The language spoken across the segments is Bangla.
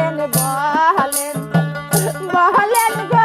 বলেন বলেন বলেন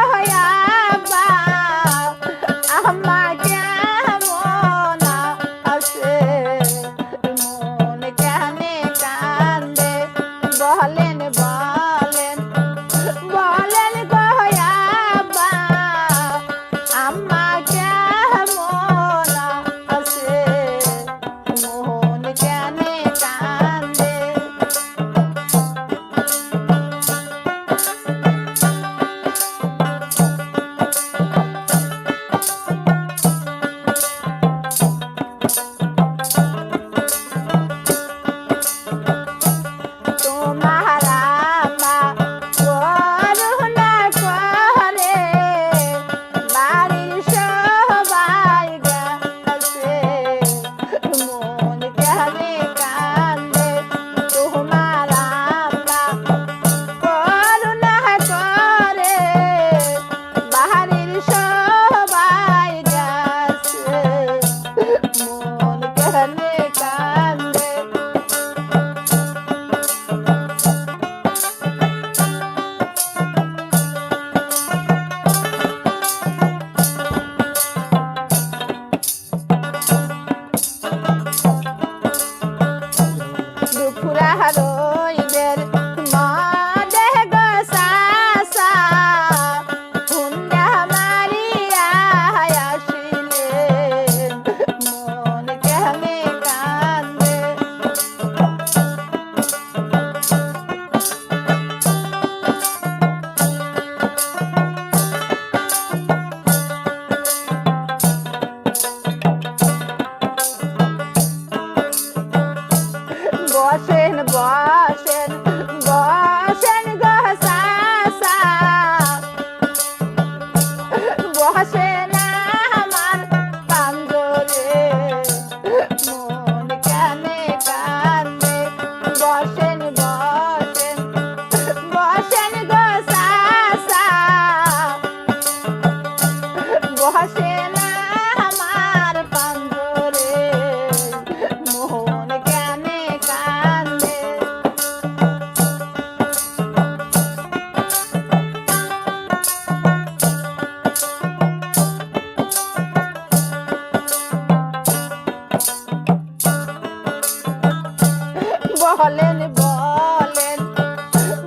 বলেন বলেন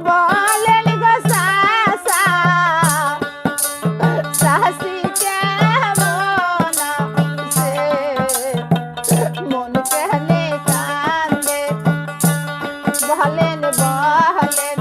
বলেন গো সাসা। সাসি কেমন সে মন কেনে কান্দে বলেন বলেন।